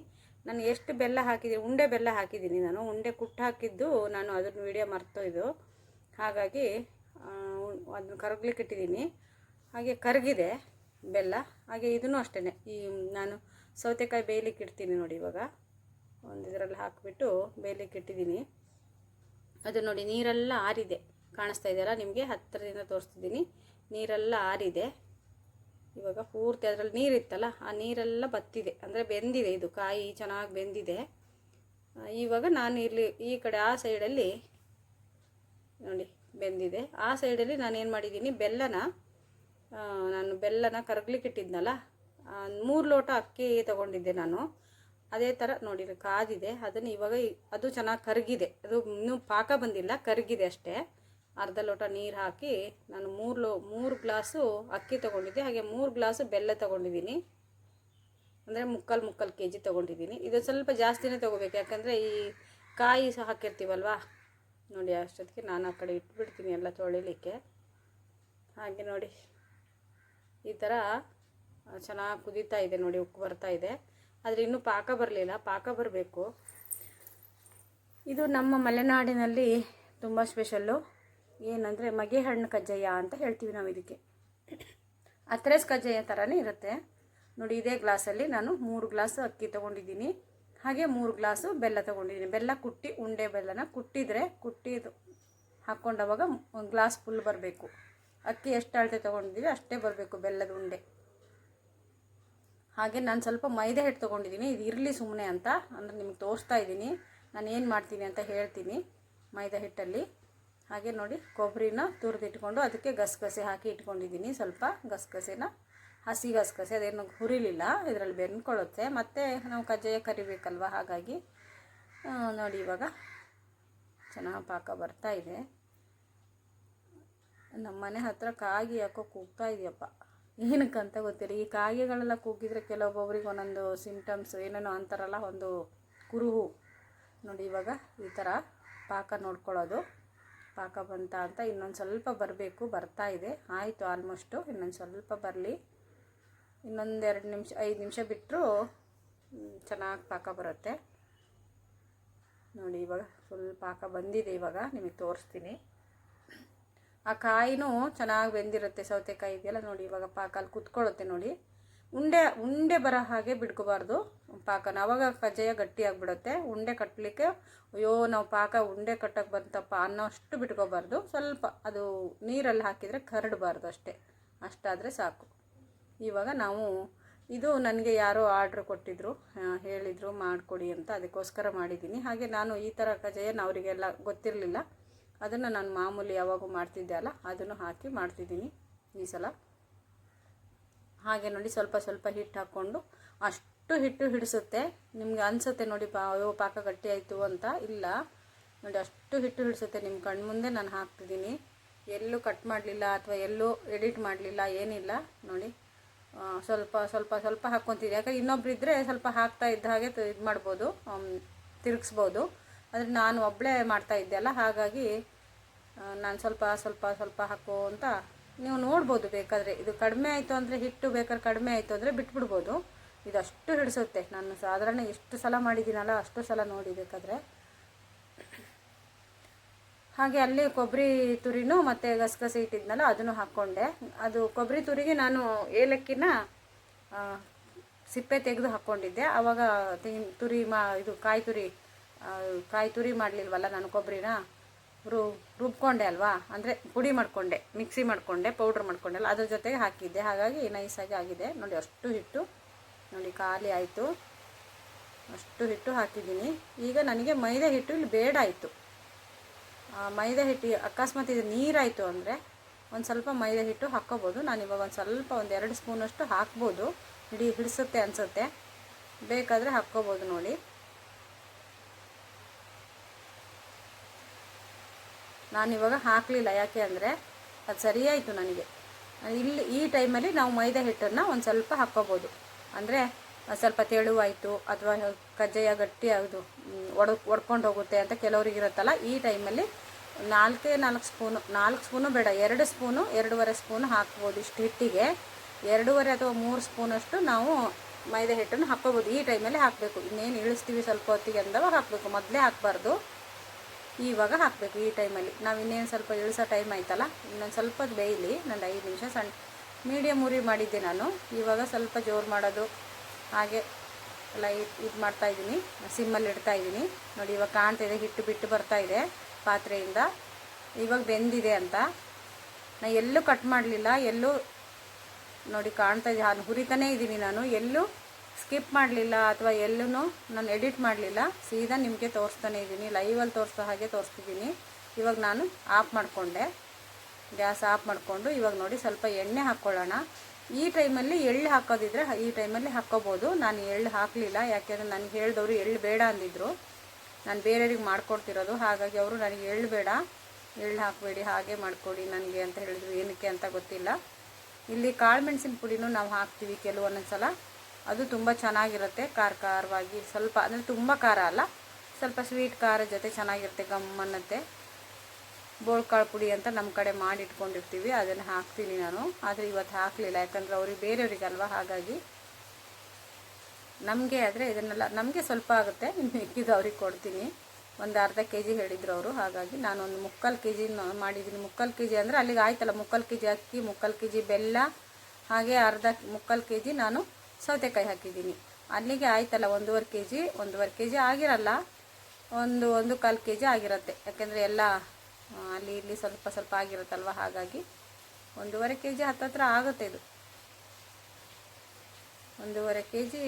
ನಾನು ಎಷ್ಟು ಬೆಲ್ಲ ಹಾಕಿದ್ದೀನಿ, ಉಂಡೆ ಬೆಲ್ಲ ಹಾಕಿದ್ದೀನಿ ನಾನು. ಉಂಡೆ ಕುಟ್ಟು ಹಾಕಿದ್ದು ನಾನು ಅದನ್ನು ವಿಡಿಯೋ ಮರ್ತೋಯ್ದು. ಹಾಗಾಗಿ ಅದನ್ನು ಕರಗ್ಲಿಕ್ಕೆ ಇಟ್ಟಿದ್ದೀನಿ. ಹಾಗೆ ಕರಗಿದೆ ಬೆಲ್ಲ. ಹಾಗೆ ಇದನ್ನು ಅಷ್ಟೇ ಈ, ನಾನು ಸೌತೆಕಾಯಿ ಬೇಯಲಿಕ್ಕೆ ಇಡ್ತೀನಿ ನೋಡಿ ಇವಾಗ. ಒಂದು ಇದರಲ್ಲಿ ಹಾಕಿಬಿಟ್ಟು ಬೇಯಲಿಕ್ಕೆ ಇಟ್ಟಿದ್ದೀನಿ. ಅದು ನೋಡಿ ನೀರೆಲ್ಲ ಆರಿದೆ. ಕಾಣಿಸ್ತಾ ಇದೆಯಲ್ಲ? ನಿಮಗೆ ಹತ್ತಿರದಿಂದ ತೋರಿಸ್ತಿದ್ದೀನಿ. ನೀರೆಲ್ಲ ಆರಿದೆ. ಇವಾಗ ಪೂರ್ತಿ ಅದರಲ್ಲಿ ನೀರಿತ್ತಲ್ಲ, ಆ ನೀರೆಲ್ಲ ಬತ್ತಿದೆ. ಅಂದರೆ ಬೆಂದಿದೆ ಇದು, ಕಾಯಿ ಚೆನ್ನಾಗಿ ಬೆಂದಿದೆ. ಇವಾಗ ನಾನು ಇಲ್ಲಿ ಈ ಕಡೆ ಆ ಸೈಡಲ್ಲಿ ನೋಡಿ, ಬೆಂದಿದೆ. ಆ ಸೈಡಲ್ಲಿ ನಾನು ಏನು ಮಾಡಿದ್ದೀನಿ, ಬೆಲ್ಲನ ನಾನು ಬೆಲ್ಲನ ಕರಗ್ಲಿಕ್ಕೆ ಇಟ್ಟಿದ್ನಲ್ಲ ಮೂರು ಲೋಟ ಅಕ್ಕಿ ತಗೊಂಡಿದ್ದೆ ನಾನು. ಅದೇ ಥರ ನೋಡಿ ಕಾದಿದೆ. ಅದನ್ನು ಇವಾಗ ಅದು ಚೆನ್ನಾಗಿ ಕರಗಿದೆ. ಅದು ಇನ್ನೂ ಪಾಕ ಬಂದಿಲ್ಲ, ಕರಗಿದೆ ಅಷ್ಟೇ. ಅರ್ಧ ಲೋಟ ನೀರು ಹಾಕಿ ನಾನು ಮೂರು ಲೋ ಮೂರು ಗ್ಲಾಸು ಅಕ್ಕಿ ತೊಗೊಂಡಿದ್ದೆ. ಹಾಗೆ ಮೂರು ಗ್ಲಾಸು ಬೆಲ್ಲ ತೊಗೊಂಡಿದ್ದೀನಿ. ಅಂದರೆ ಮುಕ್ಕಾಲು ಮುಕ್ಕಾಲು ಕೆ ಜಿ ತೊಗೊಂಡಿದ್ದೀನಿ. ಇದು ಸ್ವಲ್ಪ ಜಾಸ್ತಿನೇ ತೊಗೋಬೇಕು. ಯಾಕಂದರೆ ಈ ಕಾಯಿ ಸಹ ಹಾಕಿರ್ತೀವಲ್ವಾ? ನೋಡಿ, ಅಷ್ಟೊತ್ತಿಗೆ ನಾನು ಆ ಕಡೆ ಇಟ್ಬಿಡ್ತೀನಿ ಎಲ್ಲ ತೊಳಿಲಿಕ್ಕೆ. ಹಾಗೆ ನೋಡಿ, ಈ ಥರ ಚೆನ್ನಾಗಿ ಕುದೀತಾ ಇದೆ ನೋಡಿ, ಉಕ್ಕು ಬರ್ತಾ ಇದೆ. ಆದರೆ ಇನ್ನೂ ಪಾಕ ಬರಲಿಲ್ಲ. ಪಾಕ ಬರಬೇಕು. ಇದು ನಮ್ಮ ಮಲೆನಾಡಿನಲ್ಲಿ ತುಂಬ ಸ್ಪೆಷಲ್ಲು ಏನಂದರೆ ಮಗೆ ಹಣ್ಣು ಕಜ್ಜಾಯ ಅಂತ ಹೇಳ್ತೀವಿ ನಾವು ಇದಕ್ಕೆ. ಅತ್ರೆಸ್ ಕಜ್ಜಾಯ ಥರನೇ ಇರುತ್ತೆ. ನೋಡಿ, ಇದೇ ಗ್ಲಾಸಲ್ಲಿ ನಾನು ಮೂರು ಗ್ಲಾಸ್ ಅಕ್ಕಿ ತೊಗೊಂಡಿದ್ದೀನಿ. ಹಾಗೆ ಮೂರು ಗ್ಲಾಸು ಬೆಲ್ಲ ತೊಗೊಂಡಿದ್ದೀನಿ. ಬೆಲ್ಲ ಕುಟ್ಟಿ, ಉಂಡೆ ಬೆಲ್ಲನ ಕುಟ್ಟಿದರೆ ಕುಟ್ಟಿದು ಹಾಕ್ಕೊಂಡವಾಗ ಒಂದು ಗ್ಲಾಸ್ ಫುಲ್ ಬರಬೇಕು. ಅಕ್ಕಿ ಎಷ್ಟು ಅಳತೆ ತೊಗೊಂಡಿದ್ದೀವಿ ಅಷ್ಟೇ ಬರಬೇಕು ಬೆಲ್ಲದ ಉಂಡೆ. ಹಾಗೆ ನಾನು ಸ್ವಲ್ಪ ಮೈದಾ ಹಿಟ್ಟು ತೊಗೊಂಡಿದ್ದೀನಿ. ಇದು ಇರಲಿ ಸುಮ್ಮನೆ ಅಂತ ಅಂದರೆ ನಿಮ್ಗೆ ತೋರಿಸ್ತಾ ಇದ್ದೀನಿ. ನಾನು ಏನು ಮಾಡ್ತೀನಿ ಅಂತ ಹೇಳ್ತೀನಿ ಮೈದಾ ಹಿಟ್ಟಲ್ಲಿ. ಹಾಗೆ ನೋಡಿ ಕೊಬ್ಬರಿನ ತುರಿದಿಟ್ಕೊಂಡು ಅದಕ್ಕೆ ಗಸಗಸೆ ಹಾಕಿ ಇಟ್ಕೊಂಡಿದ್ದೀನಿ. ಸ್ವಲ್ಪ ಗಸಗಸೆನ, ಹಸಿ ಗಸಗಸೆ, ಅದೇನು ಹುರಿಲಿಲ್ಲ, ಇದರಲ್ಲಿ ಬೆಂದ್ಕೊಳ್ಳುತ್ತೆ. ಮತ್ತು ನಾವು ಕಜ್ಜಾಯ ಕರಿಬೇಕಲ್ವ? ಹಾಗಾಗಿ ನೋಡಿ ಇವಾಗ ಚೆನ್ನಾಗಿ ಪಾಕ ಬರ್ತಾ ಇದೆ. ನಮ್ಮ ಮನೆ ಹತ್ರ ಕಾಗಿ ಯಾಕೋ ಕೂಗ್ತಾ ಇದೆಯಪ್ಪ. ಏನಕ್ಕಂತ ಗೊತ್ತಿಲ್ಲ. ಈ ಕಾಗೆಗಳೆಲ್ಲ ಕೂಗಿದ್ರೆ ಕೆಲವೊಬ್ಬೊಬ್ರಿಗೆ ಒಂದೊಂದು ಸಿಂಟಮ್ಸ್ ಏನೇನೋ ಅಂತಾರಲ್ಲ, ಒಂದು ಕುರುಹು. ನೋಡಿ ಇವಾಗ ಈ ಥರ ಪಾಕ ನೋಡ್ಕೊಳ್ಳೋದು. ಪಾಕ ಬಂತ ಅಂತ ಇನ್ನೊಂದು ಸ್ವಲ್ಪ ಬರಬೇಕು, ಬರ್ತಾ ಇದೆ. ಆಯಿತು ಆಲ್ಮೋಸ್ಟು ಇನ್ನೊಂದು ಸ್ವಲ್ಪ ಬರಲಿ. ಇನ್ನೊಂದೆರಡು ನಿಮಿಷ, ಐದು ನಿಮಿಷ ಬಿಟ್ಟರು ಚೆನ್ನಾಗಿ ಪಾಕ ಬರುತ್ತೆ. ನೋಡಿ, ಇವಾಗ ಫುಲ್ ಪಾಕ ಬಂದಿದೆ ಇವಾಗ, ನಿಮಗೆ ತೋರಿಸ್ತೀನಿ. ಆ ಕಾಯಿನೂ ಚೆನ್ನಾಗಿ ಬೆಂದಿರುತ್ತೆ ಸೌತೆಕಾಯಿ ಇದೆಯಲ್ಲ ನೋಡಿ, ಇವಾಗ ಪಾಕಲ್ಲಿ ಕುತ್ಕೊಳ್ಳುತ್ತೆ ನೋಡಿ. ಉಂಡೆ ಉಂಡೆ ಬರೋ ಹಾಗೆ ಬಿಡ್ಕೋಬಾರ್ದು. ಪಾಕನ ಅವಾಗ ಕಜ್ಜಾಯ ಗಟ್ಟಿಯಾಗಿಬಿಡುತ್ತೆ ಉಂಡೆ ಕಟ್ಟಲಿಕ್ಕೆ ಅಯ್ಯೋ, ನಾವು ಪಾಕ ಉಂಡೆ ಕಟ್ಟಕ್ಕೆ ಬಂತಪ್ಪ ಅನ್ನೋಷ್ಟು ಬಿಟ್ಕೋಬಾರ್ದು. ಸ್ವಲ್ಪ ಅದು ನೀರಲ್ಲಿ ಹಾಕಿದರೆ ಕರಡಬಾರ್ದು ಅಷ್ಟೇ. ಅಷ್ಟಾದರೆ ಸಾಕು. ಇವಾಗ ನಾವು ಇದು ನನಗೆ ಯಾರೋ ಆರ್ಡ್ರ್ ಕೊಟ್ಟಿದ್ದರು ಹೇಳಿದರು ಮಾಡಿಕೊಡಿ ಅಂತ ಅದಕ್ಕೋಸ್ಕರ ಮಾಡಿದ್ದೀನಿ. ಹಾಗೆ ನಾನು ಈ ಥರ ಕಜ್ಜಾಯನ ಅವರಿಗೆಲ್ಲ ಗೊತ್ತಿರಲಿಲ್ಲ. ಅದನ್ನು ನಾನು ಮಾಮೂಲಿ ಯಾವಾಗೂ ಮಾಡ್ತಿದ್ದೆ ಅಲ್ಲ, ಅದನ್ನು ಹಾಕಿ ಮಾಡ್ತಿದ್ದೀನಿ ಈ ಸಲ. ಹಾಗೆ ನೋಡಿ ಸ್ವಲ್ಪ ಸ್ವಲ್ಪ ಹಿಟ್ಟು ಹಾಕ್ಕೊಂಡು ಅಷ್ಟು ಹಿಟ್ಟು ಹಿಡಿಸುತ್ತೆ. ನಿಮ್ಗೆ ಅನಿಸುತ್ತೆ ನೋಡಿ ಪಾ ಅಯ್ಯೋ ಪಾಕ ಗಟ್ಟಿ ಆಯಿತು ಅಂತ. ಇಲ್ಲ. ನೋಡಿ ಅಷ್ಟು ಹಿಟ್ಟು ಹಿಡಿಸುತ್ತೆ. ನಿಮ್ಮ ಕಣ್ಮುಂದೆ ನಾನು ಹಾಕ್ತಿದ್ದೀನಿ. ಎಲ್ಲೂ ಕಟ್ ಮಾಡಲಿಲ್ಲ ಅಥವಾ ಎಲ್ಲೂ ಎಡಿಟ್ ಮಾಡಲಿಲ್ಲ, ಏನಿಲ್ಲ. ನೋಡಿ ಸ್ವಲ್ಪ ಸ್ವಲ್ಪ ಸ್ವಲ್ಪ ಹಾಕ್ಕೊತಿದ್ದೆ. ಯಾಕಂದ್ರೆ ಇನ್ನೊಬ್ರು ಇದ್ದರೆ ಸ್ವಲ್ಪ ಹಾಕ್ತಾ ಇದ್ದ ಹಾಗೆ ಇದು ಮಾಡ್ಬೋದು ತಿರುಗಿಸ್ಬೋದು. ಆದರೆ ನಾನು ಒಬ್ಬಳೇ ಮಾಡ್ತಾ ಇದ್ದೆ ಅಲ್ಲ, ಹಾಗಾಗಿ ನಾನು ಸ್ವಲ್ಪ ಸ್ವಲ್ಪ ಸ್ವಲ್ಪ ಹಾಕೋ ಅಂತ ನೀವು ನೋಡ್ಬೋದು ಬೇಕಾದರೆ. ಇದು ಕಡಿಮೆ ಆಯಿತು ಅಂದರೆ ಹಿಟ್ಟು ಬೇಕಾದ್ರೆ ಕಡಿಮೆ ಆಯಿತು ಅಂದರೆ ಬಿಟ್ಬಿಡ್ಬೋದು. ಇದು ಅಷ್ಟು ಹಿಡಿಸುತ್ತೆ. ನಾನು ಸಾಧಾರಣ ಎಷ್ಟು ಸಲ ಮಾಡಿದ್ದೀನಲ್ಲ ಅಷ್ಟು ಸಲ ನೋಡಿ ಬೇಕಾದರೆ. ಹಾಗೆ ಅಲ್ಲಿ ಕೊಬ್ಬರಿ ತುರಿನೂ ಮತ್ತು ಗಸಗಸೆ ಇಟ್ಟಿದ್ನಲ್ಲ, ಅದನ್ನು ಹಾಕ್ಕೊಂಡೆ. ಅದು ಕೊಬ್ಬರಿ ತುರಿಗೆ ನಾನು ಏಲಕ್ಕಿನ ಸಿಪ್ಪೆ ತೆಗೆದು ಹಾಕ್ಕೊಂಡಿದ್ದೆ. ಆವಾಗ ತುರಿ ಮಾ, ಇದು ಕಾಯಿ ತುರಿ ಕಾಯಿ ತುರಿ ಮಾಡಲಿಲ್ವಲ್ಲ ನಾನು ಕೊಬ್ಬರಿನ? ರು, ರುಬ್ಕೊಂಡೆ ಅಲ್ವಾ? ಅಂದರೆ ಪುಡಿ ಮಾಡಿಕೊಂಡೆ, ಮಿಕ್ಸಿ ಮಾಡಿಕೊಂಡೆ, ಪೌಡ್ರ್ ಮಾಡ್ಕೊಂಡೆ ಅಲ್ಲ, ಅದ್ರ ಜೊತೆಗೆ ಹಾಕಿದ್ದೆ. ಹಾಗಾಗಿ ನೈಸಾಗಿ ಆಗಿದೆ. ನೋಡಿ, ಅಷ್ಟು ಹಿಟ್ಟು. ನೋಡಿ, ಖಾಲಿ ಆಯಿತು. ಅಷ್ಟು ಹಿಟ್ಟು ಹಾಕಿದ್ದೀನಿ. ಈಗ ನನಗೆ ಮೈದಾ ಹಿಟ್ಟು ಇಲ್ಲಿ ಬೇಡ ಆಯಿತು. ಮೈದಾ ಹಿಟ್ಟು, ಅಕಸ್ಮಾತ್ ಇದು ನೀರಾಯಿತು ಅಂದರೆ ಒಂದು ಸ್ವಲ್ಪ ಮೈದಾ ಹಿಟ್ಟು ಹಾಕ್ಕೋಬೋದು. ನಾನು ಇವಾಗ ಒಂದು ಸ್ವಲ್ಪ ಒಂದು ಎರಡು ಸ್ಪೂನಷ್ಟು ಹಾಕ್ಬೋದು. ಹಿಡಿ, ಹಿಡಿಸುತ್ತೆ ಅನಿಸುತ್ತೆ. ಬೇಕಾದರೆ ಹಾಕ್ಕೋಬೋದು ನೋಡಿ. ನಾನಿವಾಗ ಹಾಕಲಿಲ್ಲ. ಯಾಕೆ ಅಂದರೆ ಅದು ಸರಿಯಾಯಿತು ನನಗೆ. ಇಲ್ಲಿ ಈ ಟೈಮಲ್ಲಿ ನಾವು ಮೈದಾ ಹಿಟ್ಟನ್ನು ಒಂದು ಸ್ವಲ್ಪ ಹಾಕ್ಕೋಬೋದು. ಅಂದರೆ ಸ್ವಲ್ಪ ತೆಳುವಾಯಿತು ಅಥವಾ ಕಜ್ಜಾಯ ಗಟ್ಟಿ ಅದು ಒಡ, ಒಡ್ಕೊಂಡು ಹೋಗುತ್ತೆ ಅಂತ ಕೆಲವ್ರಿಗೆ ಇರುತ್ತಲ್ಲ, ಈ ಟೈಮಲ್ಲಿ ನಾಲ್ಕೇ ನಾಲ್ಕು ಸ್ಪೂನು ನಾಲ್ಕು ಸ್ಪೂನು ಬೇಡ, ಎರಡು ಸ್ಪೂನು, ಎರಡೂವರೆ ಸ್ಪೂನು ಹಾಕ್ಬೋದು ಇಷ್ಟು ಹಿಟ್ಟಿಗೆ. ಎರಡೂವರೆ ಅಥವಾ ಮೂರು ಸ್ಪೂನಷ್ಟು ನಾವು ಮೈದಾ ಹಿಟ್ಟನ್ನು ಹಾಕ್ಕೋಬೋದು. ಈ ಟೈಮಲ್ಲಿ ಹಾಕಬೇಕು. ಇನ್ನೇನು ಇಳಿಸ್ತೀವಿ ಸ್ವಲ್ಪ ಹೊತ್ತಿಗೆ ಅಂದವಾಗ ಹಾಕಬೇಕು. ಮೊದಲೇ ಹಾಕಬಾರ್ದು. ಇವಾಗ ಹಾಕಬೇಕು ಈ ಟೈಮಲ್ಲಿ. ನಾವು ಇನ್ನೇನು ಸ್ವಲ್ಪ ಇಳಿಸೋ ಟೈಮ್ ಆಯ್ತಲ್ಲ, ಇನ್ನೊಂದು ಸ್ವಲ್ಪ ಬೇಯಲಿ ನಂದು ಐದು ನಿಮಿಷ ಸಣ್ಣ ಮೀಡಿಯಮ್ ಉರಿ ಮಾಡಿದ್ದೆ ನಾನು. ಇವಾಗ ಸ್ವಲ್ಪ ಜೋರು ಮಾಡೋದು, ಹಾಗೆ ಎಲ್ಲ ಇದು ಮಾಡ್ತಾಯಿದ್ದೀನಿ ಸಿಮ್ಮಲ್ಲಿ ಇಡ್ತಾ ಇದ್ದೀನಿ. ನೋಡಿ ಇವಾಗ ಇದೆ, ಹಿಟ್ಟು ಬಿಟ್ಟು ಬರ್ತಾ ಇದೆ ಪಾತ್ರೆಯಿಂದ. ಇವಾಗ ಬೆಂದಿದೆ ಅಂತ. ನಾ ಎಲ್ಲೂ ಕಟ್ ಮಾಡಲಿಲ್ಲ, ಎಲ್ಲೂ ನೋಡಿ ಕಾಣ್ತಾ ಇದೆ ನಾನು ಹುರಿತಾನೇ ಇದ್ದೀನಿ ನಾನು. ಎಲ್ಲೂ ಸ್ಕಿಪ್ ಮಾಡಲಿಲ್ಲ ಅಥವಾ ಎಲ್ಲೂ ನಾನು ಎಡಿಟ್ ಮಾಡಲಿಲ್ಲ, ಸೀದಾ ನಿಮಗೆ ತೋರಿಸ್ತಾನೆ ಇದ್ದೀನಿ. ಲೈವಲ್ಲಿ ತೋರಿಸೋ ಹಾಗೆ ತೋರಿಸ್ತಿದ್ದೀನಿ. ಇವಾಗ ನಾನು ಆಫ್ ಮಾಡಿಕೊಂಡೆ. ಗ್ಯಾಸ್ ಆಫ್ ಮಾಡಿಕೊಂಡು ಇವಾಗ ನೋಡಿ ಸ್ವಲ್ಪ ಎಣ್ಣೆ ಹಾಕ್ಕೊಳ್ಳೋಣ. ಈ ಟೈಮಲ್ಲಿ ಎಳ್ಳು ಹಾಕೋದಿದ್ರೆ ಈ ಟೈಮಲ್ಲಿ ಹಾಕ್ಕೋಬೋದು. ನಾನು ಎಳ್ಳು ಹಾಕಲಿಲ್ಲ, ಯಾಕೆಂದರೆ ನನಗೆ ಹೇಳಿದವರು ಎಳ್ಳು ಬೇಡ ಅಂದಿದ್ರು. ನಾನು ಬೇರೆಯವ್ರಿಗೆ ಮಾಡ್ಕೊಡ್ತಿರೋದು, ಹಾಗಾಗಿ ಅವರು ನನಗೆ ಎಳ್ಳು ಬೇಡ, ಎಳ್ಳು ಹಾಕಬೇಡಿ, ಹಾಗೆ ಮಾಡಿಕೊಡಿ ನನಗೆ ಅಂತ ಹೇಳಿದ್ರು. ಏನಕ್ಕೆ ಅಂತ ಗೊತ್ತಿಲ್ಲ. ಇಲ್ಲಿ ಕಾಳು ಮೆಣಸಿನ ಪುಡಿನೂ ನಾವು ಹಾಕ್ತೀವಿ ಕೆಲವೊಂದೊಂದು ಸಲ ಅದು ತುಂಬ ಚೆನ್ನಾಗಿರುತ್ತೆ, ಖಾರ ಖಾರವಾಗಿ. ಸ್ವಲ್ಪ ಅಂದರೆ ತುಂಬ ಖಾರ ಅಲ್ಲ, ಸ್ವಲ್ಪ ಸ್ವೀಟ್ ಖಾರ ಜೊತೆ ಚೆನ್ನಾಗಿರುತ್ತೆ ಗಮ್ ಅನ್ನತ್ತೆ. ಬೋಳ್ಕಾಳು ಪುಡಿ ಅಂತ ನಮ್ಮ ಕಡೆ ಮಾಡಿ ಇಟ್ಕೊಂಡಿರ್ತೀವಿ ಅದನ್ನು ಹಾಕ್ತೀನಿ ನಾನು. ಆದರೆ ಇವತ್ತು ಹಾಕಲಿಲ್ಲ, ಯಾಕಂದರೆ ಅವ್ರಿಗೆ ಬೇರೆಯವ್ರಿಗಲ್ವ, ಹಾಗಾಗಿ. ನಮಗೆ ಆದರೆ ಇದನ್ನೆಲ್ಲ, ನಮಗೆ ಸ್ವಲ್ಪ ಆಗುತ್ತೆ ಮಿಕ್ಕಿದ್ದು ಅವ್ರಿಗೆ ಕೊಡ್ತೀನಿ. ಒಂದು ಅರ್ಧ ಕೆ ಜಿ ಹೇಳಿದ್ರು ಅವರು, ಹಾಗಾಗಿ ನಾನು ಒಂದು ಮುಕ್ಕಾಲು ಕೆ ಜಿನ ಮಾಡಿದ್ದೀನಿ. ಮುಕ್ಕಾಲು ಕೆ ಜಿ ಅಂದರೆ ಅಲ್ಲಿಗೆ ಆಯ್ತಲ್ಲ, ಮುಕ್ಕಾಲು ಕೆ ಜಿ ಅಕ್ಕಿ, ಮುಕ್ಕಾಲು ಕೆ ಜಿ ಬೆಲ್ಲ, ಹಾಗೆ ಅರ್ಧ, ಮುಕ್ಕಾಲು ಕೆ ಜಿ ನಾನು ಸೌತೆಕಾಯಿ ಹಾಕಿದ್ದೀನಿ. ಅಲ್ಲಿಗೆ ಆಯ್ತಲ್ಲ, ಒಂದೂವರೆ ಕೆ ಜಿ ಒಂದೂವರೆ ಕೆ ಜಿ ಆಗಿರಲ್ಲ, ಒಂದು ಒಂದು ಕಾಲು ಕೆ ಜಿ ಆಗಿರುತ್ತೆ. ಯಾಕೆಂದರೆ ಎಲ್ಲ ಅಲ್ಲಿ ಇಲ್ಲಿ ಸ್ವಲ್ಪ ಸ್ವಲ್ಪ ಆಗಿರುತ್ತಲ್ವ? ಹಾಗಾಗಿ ಒಂದೂವರೆ ಕೆ ಜಿ ಹತ್ತತ್ರ ಆಗುತ್ತೆ ಇದು. ಒಂದೂವರೆ ಕೆ ಜಿ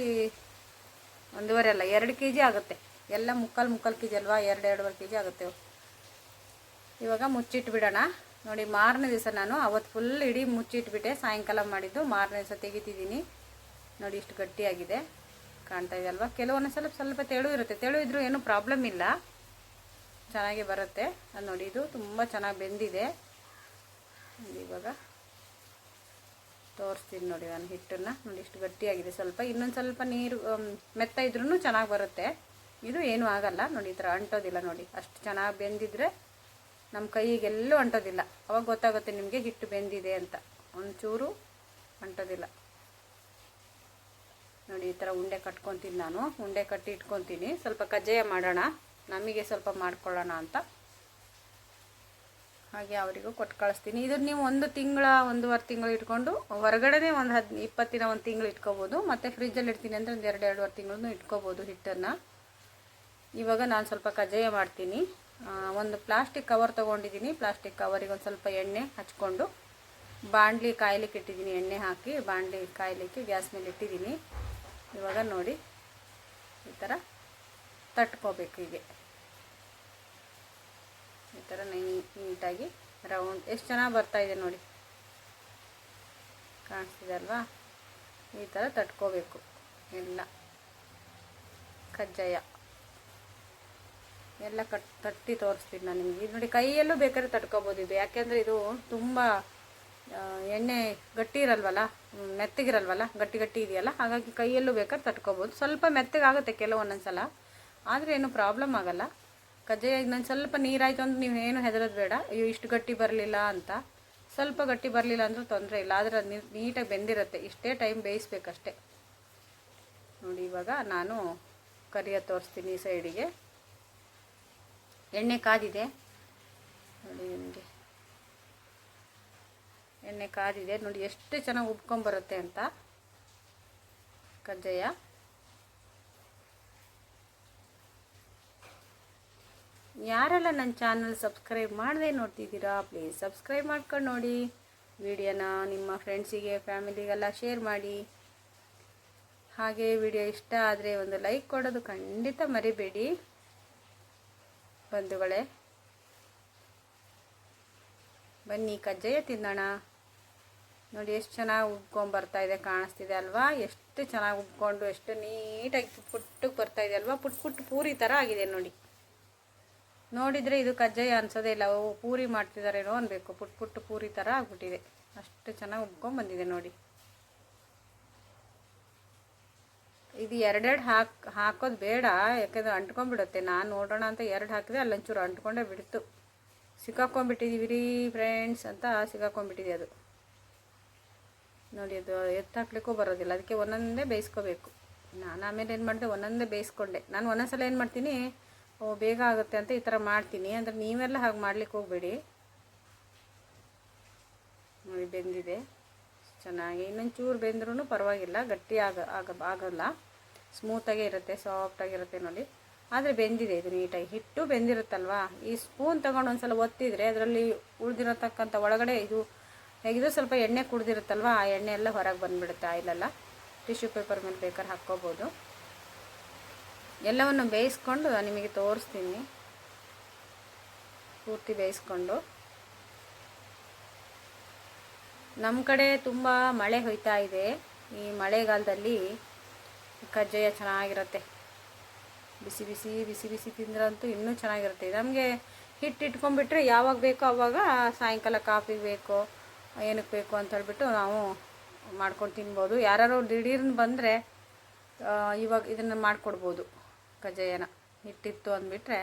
ಒಂದೂವರೆ ಅಲ್ಲ, ಎರಡು ಕೆ ಜಿ ಆಗುತ್ತೆ. ಎಲ್ಲ ಮುಕ್ಕಾಲು ಮುಕ್ಕಾಲು ಕೆ ಜಿ ಅಲ್ವಾ? ಎರಡು, ಎರಡೂವರೆ ಕೆ ಜಿ ಆಗುತ್ತೆ. ಇವಾಗ ಮುಚ್ಚಿಟ್ಬಿಡೋಣ ನೋಡಿ, ಮಾರನೇ ದಿವಸ ನಾನು ಅವತ್ತು ಫುಲ್ ಇಡೀ ಮುಚ್ಚಿಟ್ಬಿಟ್ಟೆ. ಸಾಯಂಕಾಲ ಮಾಡಿದ್ದು ಮಾರನೇ ದಿವಸ ತೆಗಿತಿದ್ದೀನಿ. ನೋಡಿ ಇಷ್ಟು ಗಟ್ಟಿಯಾಗಿದೆ. ಕಾಣ್ತಾ ಇದೆ ಅಲ್ವಾ? ಕೆಲವೊಂದು ಸ್ವಲ್ಪ ಸ್ವಲ್ಪ ತೆಳು ಇರುತ್ತೆ. ತೆಳು ಇದ್ರೂ ಏನೂ ಪ್ರಾಬ್ಲಮ್ ಇಲ್ಲ. ಚೆನ್ನಾಗಿ ಬರುತ್ತೆ. ಅದು ನೋಡಿ, ಇದು ತುಂಬ ಚೆನ್ನಾಗಿ ಬೆಂದಿದೆ. ಇವಾಗ ತೋರಿಸ್ತೀನಿ ನೋಡಿ ನಾನು ಹಿಟ್ಟನ್ನು. ನೋಡಿ ಇಷ್ಟು ಗಟ್ಟಿಯಾಗಿದೆ. ಸ್ವಲ್ಪ ಇನ್ನೊಂದು ಸ್ವಲ್ಪ ನೀರು ಮೆತ್ತ ಇದ್ರೂ ಚೆನ್ನಾಗಿ ಬರುತ್ತೆ. ಇದು ಏನೂ ಆಗಲ್ಲ. ನೋಡಿ, ಈ ಥರ ಅಂಟೋದಿಲ್ಲ ನೋಡಿ. ಅಷ್ಟು ಚೆನ್ನಾಗಿ ಬೆಂದಿದ್ರೆ ನಮ್ಮ ಕೈಗೆಲ್ಲೂ ಅಂಟೋದಿಲ್ಲ. ಅವಾಗ ಗೊತ್ತಾಗುತ್ತೆ ನಿಮಗೆ ಹಿಟ್ಟು ಬೆಂದಿದೆ ಅಂತ. ಒಂಚೂರು ಅಂಟೋದಿಲ್ಲ. ನೋಡಿ, ಈ ಥರ ಉಂಡೆ ಕಟ್ಕೊತೀನಿ ನಾನು. ಉಂಡೆ ಕಟ್ಟಿ ಇಟ್ಕೊತೀನಿ. ಸ್ವಲ್ಪ ಕಜ್ಜಾಯ ಮಾಡೋಣ. ನಮಗೆ ಸ್ವಲ್ಪ ಮಾಡ್ಕೊಳ್ಳೋಣ ಅಂತ. ಹಾಗೆ ಅವರಿಗೂ ಕೊಟ್ಟು ಕಳಿಸ್ತೀನಿ. ಇದನ್ನು ನೀವು ಒಂದು ತಿಂಗಳ, ಒಂದೂವರೆ ತಿಂಗಳು ಇಟ್ಕೊಂಡು, ಹೊರಗಡೆನೇ ಒಂದು ಹದ್ ಇಪ್ಪತ್ತಿನ ಒಂದು ತಿಂಗಳು ಇಟ್ಕೋಬೋದು. ಮತ್ತು ಫ್ರಿಜ್ಜಲ್ಲಿ ಇಡ್ತೀನಿ ಅಂದರೆ ಒಂದು ಎರಡು, ಎರಡುವರೆ ತಿಂಗಳು ಇಟ್ಕೋಬೋದು ಹಿಟ್ಟನ್ನು. ಇವಾಗ ನಾನು ಸ್ವಲ್ಪ ಕಜ್ಜಾಯ ಮಾಡ್ತೀನಿ. ಒಂದು ಪ್ಲಾಸ್ಟಿಕ್ ಕವರ್ ತೊಗೊಂಡಿದ್ದೀನಿ. ಪ್ಲಾಸ್ಟಿಕ್ ಕವರಿಗೆ ಒಂದು ಸ್ವಲ್ಪ ಎಣ್ಣೆ ಹಚ್ಕೊಂಡು, ಬಾಣಲಿ ಕಾಯ್ಲಿಕ್ಕೆ ಇಟ್ಟಿದ್ದೀನಿ. ಎಣ್ಣೆ ಹಾಕಿ, ಬಾಣಲಿ ಕಾಯಲಿಕ್ಕೆ ಗ್ಯಾಸ್ ಮೇಲೆ ಇಟ್ಟಿದ್ದೀನಿ. ಇವಾಗ ನೋಡಿ ಈ ಥರ ತಟ್ಕೋಬೇಕು ಹೀಗೆ. ಈ ಥರ ನೀಟಾಗಿ ರೌಂಡ್ ಎಷ್ಟು ಚೆನ್ನಾಗಿ ಬರ್ತಾಯಿದೆ ನೋಡಿ. ಕಾಣಿಸ್ತಿದೆ ಅಲ್ವಾ? ಈ ಥರ ತಟ್ಕೋಬೇಕು. ಎಲ್ಲ. ಕಜ್ಜಾಯ. ಎಲ್ಲ ಕಟ್ ತಟ್ಟಿ ತೋರಿಸ್ತೀನಿ ನಾನು ನಿಮಗೆ. ಇದು ನೋಡಿ ಕೈಯಲ್ಲೂ ಬೇಕಾದ್ರೆ ತಟ್ಕೋಬೋದು ಇದು. ಯಾಕೆಂದರೆ ಇದು ತುಂಬ ಎಣ್ಣೆ ಗಟ್ಟಿ ಇರಲ್ವಲ್ಲ ಮೆತ್ತಗಿರಲ್ವಲ್ಲ, ಗಟ್ಟಿ ಗಟ್ಟಿ ಇದೆಯಲ್ಲ, ಹಾಗಾಗಿ ಕೈಯಲ್ಲೂ ಬೇಕಾದ್ರೆ ತಟ್ಕೋಬೋದು. ಸ್ವಲ್ಪ ಮೆತ್ತಗಾಗುತ್ತೆ ಕೆಲವೊಂದೊಂದು ಸಲ ಆದರೆ ಏನು ಪ್ರಾಬ್ಲಮ್ ಆಗಲ್ಲ. ಕಜ್ಜಾಯ ನಾನು ಸ್ವಲ್ಪ ನೀರಾಯಿತು ಅಂದ್ರೆ ನೀವು ಏನು ಹೆದರೋದು ಬೇಡ. ಅಯ್ಯೋ, ಇಷ್ಟು ಗಟ್ಟಿ ಬರಲಿಲ್ಲ ಅಂತ. ಸ್ವಲ್ಪ ಗಟ್ಟಿ ಬರಲಿಲ್ಲ ಅಂದರೂ ತೊಂದರೆ ಇಲ್ಲ, ಆದರೆ ಅದು ನೀಟಾಗಿ ಬೆಂದಿರುತ್ತೆ. ಇಷ್ಟೇ ಟೈಮ್ ಬೇಯಿಸ್ಬೇಕಷ್ಟೆ. ನೋಡಿ, ಇವಾಗ ನಾನು ಕರಿಯ ತೋರಿಸ್ತೀನಿ ಸೈಡಿಗೆ ಎಣ್ಣೆ ಕಾದಿದೆ. ನೋಡಿ ನಿಮಗೆ. ಎಣ್ಣೆ ಕಾದಿದೆ. ನೋಡಿ, ಎಷ್ಟು ಚೆನ್ನಾಗಿ ಉಬ್ಕೊಂಬರುತ್ತೆ ಅಂತ. ಕಜ್ಜಾಯ. ಯಾರೆಲ್ಲ ನನ್ನ ಚಾನಲ್ ಸಬ್ಸ್ಕ್ರೈಬ್ ಮಾಡದೆ ನೋಡ್ತಿದ್ದೀರಾ, ಪ್ಲೀಸ್ ಸಬ್ಸ್ಕ್ರೈಬ್ ಮಾಡ್ಕೊಂಡು ನೋಡಿ. ವಿಡಿಯೋನ ನಿಮ್ಮ ಫ್ರೆಂಡ್ಸಿಗೆ, ಫ್ಯಾಮಿಲಿಗೆಲ್ಲ ಶೇರ್ ಮಾಡಿ. ಹಾಗೆ ವಿಡಿಯೋ ಇಷ್ಟ ಆದರೆ ಒಂದು ಲೈಕ್ ಕೊಡೋದು ಖಂಡಿತ ಮರಿಬೇಡಿ. ಬಂಧುಗಳೇ, ಬನ್ನಿ ಕಜ್ಜಾಯ ತಿನ್ನೋಣ. ನೋಡಿ ಎಷ್ಟು ಚೆನ್ನಾಗಿ ಉಬ್ಕೊಂಬರ್ತಾ ಇದೆ, ಕಾಣಿಸ್ತಿದೆ ಅಲ್ವಾ? ಎಷ್ಟು ಚೆನ್ನಾಗಿ ಉಬ್ಕೊಂಡು, ಎಷ್ಟು ನೀಟಾಗಿ ಪುಟ್ಟಕ್ಕೆ ಬರ್ತಾ ಇದೆ ಅಲ್ವಾ? ಪುಟ್ ಪುಟ್ಟು ಪೂರಿ ಥರ ಆಗಿದೆ ನೋಡಿ. ನೋಡಿದರೆ ಇದು ಕಜ್ಜಾಯ ಅನ್ಸೋದೇ ಇಲ್ಲ. ಓ, ಪೂರಿ ಮಾಡ್ತಿದ್ದಾರೇನೋ ಅನ್ಬೇಕು. ಪುಟ್ ಪುಟ್ಟು ಪೂರಿ ಥರ ಆಗ್ಬಿಟ್ಟಿದೆ. ಅಷ್ಟು ಚೆನ್ನಾಗಿ ಉಬ್ಕೊಂಬಂದಿದೆ ನೋಡಿ. ಇದು ಎರಡೆರಡು ಹಾಕ್, ಹಾಕೋದು ಬೇಡ. ಯಾಕಂದ್ರೆ ಅಂಟ್ಕೊಂಡ್ಬಿಡುತ್ತೆ. ನಾನು ನೋಡೋಣ ಅಂತ ಎರಡು ಹಾಕಿದೆ ಅಲ್ಲೊಂಚೂರು ಅಂಟ್ಕೊಂಡೇ ಬಿಡ್ತು. ಸಿಕ್ಕಾಕೊಂಡ್ಬಿಟ್ಟಿದ್ದೀವಿ ರೀ, ಫ್ರೆಂಡ್ಸ್ ಅಂತ ಸಿಕ್ಕಾಕೊಂಡ್ಬಿಟ್ಟಿದೆ ಅದು. ನೋಡಿ ಅದು ಎತ್ತಾಕ್ಲಿಕ್ಕೂ ಬರೋದಿಲ್ಲ. ಅದಕ್ಕೆ ಒಂದೊಂದೇ ಬೇಯಿಸ್ಕೋಬೇಕು. ನಾನು ಆಮೇಲೆ ಏನು ಮಾಡಿದೆ, ಒಂದೊಂದೇ ಬೇಯಿಸ್ಕೊಂಡೆ. ನಾನು ಒಂದೊಂದ್ಸಲ ಏನು ಮಾಡ್ತೀನಿ, ಓ, ಬೇಗ ಆಗುತ್ತೆ ಅಂತ ಈ ಥರ ಮಾಡ್ತೀನಿ. ಅಂದರೆ ನೀವೆಲ್ಲ ಹಾಗೆ ಮಾಡ್ಲಿಕ್ಕೆ ಹೋಗಬೇಡಿ. ನೋಡಿ, ಬೆಂದಿದೆ. ಚೆನ್ನಾಗಿ. ಇನ್ನೊಂದು ಚೂರು ಬೆಂದ್ರೂ ಪರವಾಗಿಲ್ಲ. ಗಟ್ಟಿ ಆಗ ಆಗ, ಆಗಲ್ಲ. ಸ್ಮೂತಾಗೇ ಇರುತ್ತೆ ಸಾಫ್ಟಾಗಿರುತ್ತೆ ನೋಡಿ. ಆದರೆ ಬೆಂದಿದೆ ಇದು ನೀಟಾಗಿ. ಹಿಟ್ಟು ಬೆಂದಿರುತ್ತಲ್ವಾ? ಈ ಸ್ಪೂನ್ ತಗೊಂಡು ಒಂದು ಸಲ ಒತ್ತಿದರೆ ಅದರಲ್ಲಿ ಉಳಿದಿರತಕ್ಕಂಥ ಒಳಗಡೆ ಇದು ಹೇಗಿದ್ರು ಸ್ವಲ್ಪ ಎಣ್ಣೆ ಕುಡ್ದಿರುತ್ತಲ್ವ, ಆ ಎಣ್ಣೆ ಎಲ್ಲ ಹೊರಗೆ ಬಂದುಬಿಡುತ್ತೆ ಆಯಿಲೆಲ್ಲ. ಟಿಶ್ಯೂ ಪೇಪರ್ ಮೇಲೆ ಬೇಕಾದ್ರೆ ಹಾಕ್ಕೋಬೋದು. ಎಲ್ಲವನ್ನು ಬೇಯಿಸ್ಕೊಂಡು ನಿಮಗೆ ತೋರಿಸ್ತೀನಿ. ಪೂರ್ತಿ ಬೇಯಿಸ್ಕೊಂಡು. ನಮ್ಮ ಕಡೆ ತುಂಬ ಮಳೆ ಹೋಯ್ತಾ ಇದೆ. ಈ ಮಳೆಗಾಲದಲ್ಲಿ ಕಜ್ಜಾಯ ಚೆನ್ನಾಗಿರುತ್ತೆ. ಬಿಸಿ ಬಿಸಿ ಬಿಸಿ ಬಿಸಿ ತಿಂದ್ರಂತೂ ಇನ್ನೂ ಚೆನ್ನಾಗಿರುತ್ತೆ. ನಮಗೆ ಹಿಟ್ಟು ಇಟ್ಕೊಂಡ್ಬಿಟ್ರೆ ಯಾವಾಗ ಬೇಕೋ ಆವಾಗ ಸಾಯಂಕಾಲ ಕಾಫಿ ಬೇಕೋ. ಏನಕ್ಕೆ ಬೇಕು ಅಂತ ಹೇಳ್ಬಿಟ್ಟು ನಾವು ಮಾಡ್ಕೊಂಡು ತಿನ್ಬೋದು. ಯಾರು ದಿಢೀರ್ನ ಬಂದರೆ ಇವಾಗ ಇದನ್ನು ಮಾಡಿಕೊಡ್ಬೋದು, ಕಜ್ಜಾಯನ. ಹಿಟ್ಟಿತ್ತು ಅಂದ್ಬಿಟ್ರೆ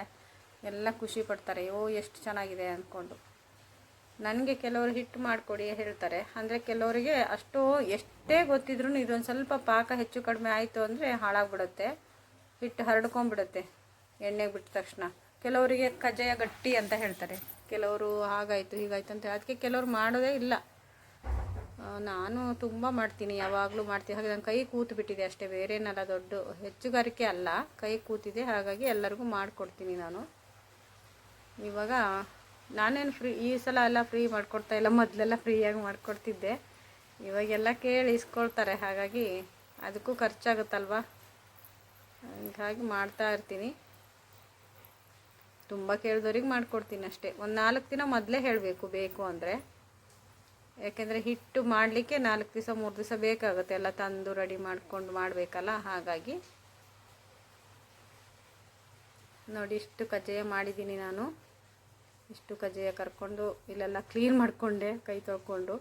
ಎಲ್ಲ ಖುಷಿ ಪಡ್ತಾರೆ. ಓ ಎಷ್ಟು ಚೆನ್ನಾಗಿದೆ ಅಂದ್ಕೊಂಡು ನನಗೆ ಕೆಲವರು ಹಿಟ್ಟು ಮಾಡಿಕೊಡಿ ಹೇಳ್ತಾರೆ. ಅಂದರೆ ಕೆಲವರಿಗೆ ಅಷ್ಟು, ಎಷ್ಟೇ ಗೊತ್ತಿದ್ರೂ ಇದೊಂದು ಸ್ವಲ್ಪ ಪಾಕ ಹೆಚ್ಚು ಕಡಿಮೆ ಆಯಿತು ಅಂದರೆ ಹಾಳಾಗ್ಬಿಡುತ್ತೆ. ಹಿಟ್ಟು ಹರಡ್ಕೊಂಡ್ಬಿಡುತ್ತೆ ಎಣ್ಣೆಗೆ ಬಿಟ್ಟ ತಕ್ಷಣ. ಕೆಲವರಿಗೆ ಕಜ್ಜಾಯ ಗಟ್ಟಿ ಅಂತ ಹೇಳ್ತಾರೆ. ಕೆಲವರು ಹಾಗಾಯಿತು, ಹೀಗಾಯಿತು ಅಂತ ಅದಕ್ಕೆ ಕೆಲವರು ಮಾಡೋದೇ ಇಲ್ಲ. ನಾನು ತುಂಬ ಮಾಡ್ತೀನಿ, ಯಾವಾಗಲೂ ಮಾಡ್ತೀನಿ. ಹಾಗೆ ನನ್ನ ಕೈ ಕೂತು ಬಿಟ್ಟಿದೆ ಅಷ್ಟೇ, ಬೇರೇನಲ್ಲ ದೊಡ್ಡ. ಹೆಚ್ಚುಗಾರಿಕೆ ಅಲ್ಲ, ಕೈ ಕೂತಿದೆ, ಹಾಗಾಗಿ ಎಲ್ಲರಿಗೂ ಮಾಡಿಕೊಡ್ತೀನಿ ನಾನು. ಇವಾಗ ನಾನೇನು ಫ್ರೀ ಈ ಸಲ ಎಲ್ಲ ಫ್ರೀ ಮಾಡಿಕೊಡ್ತಾ ಇಲ್ಲ, ಮೊದಲೆಲ್ಲ ಫ್ರೀಯಾಗಿ ಮಾಡಿಕೊಡ್ತಿದ್ದೆ. ಇವಾಗೆಲ್ಲ ಕೇಳಿ ಇಸ್ಕೊಳ್ತಾರೆ ಹಾಗಾಗಿ ಅದಕ್ಕೂ ಖರ್ಚಾಗುತ್ತಲ್ವ? ಹಾಗಾಗಿ ಮಾಡ್ತಾ ಇರ್ತೀನಿ. ತುಂಬ ಕೇಳಿದವ್ರಿಗೆ ಮಾಡಿಕೊಡ್ತೀನಿ ಅಷ್ಟೇ. ಒಂದು ನಾಲ್ಕು ದಿನ ಮೊದಲೇ ಹೇಳಬೇಕು ಬೇಕು ಅಂದರೆ. ಯಾಕೆಂದರೆ ಹಿಟ್ಟು ಮಾಡಲಿಕ್ಕೆ ನಾಲ್ಕು ದಿವಸ, ಮೂರು ದಿವಸ ಬೇಕಾಗುತ್ತೆ. ಎಲ್ಲ ತಂದು ರೆಡಿ ಮಾಡ್ಕೊಂಡು ಮಾಡಬೇಕಲ್ಲ, ಹಾಗಾಗಿ. ನೋಡಿ, ಇಷ್ಟು ಕಜ್ಜಾಯ ಮಾಡಿದ್ದೀನಿ ನಾನು. ಇಷ್ಟು ಕಜ್ಜಾಯ ಕರ್ಕೊಂಡು ಇಲ್ಲೆಲ್ಲ ಕ್ಲೀನ್ ಮಾಡಿಕೊಂಡೆ, ಕೈ ತೊಳ್ಕೊಂಡು.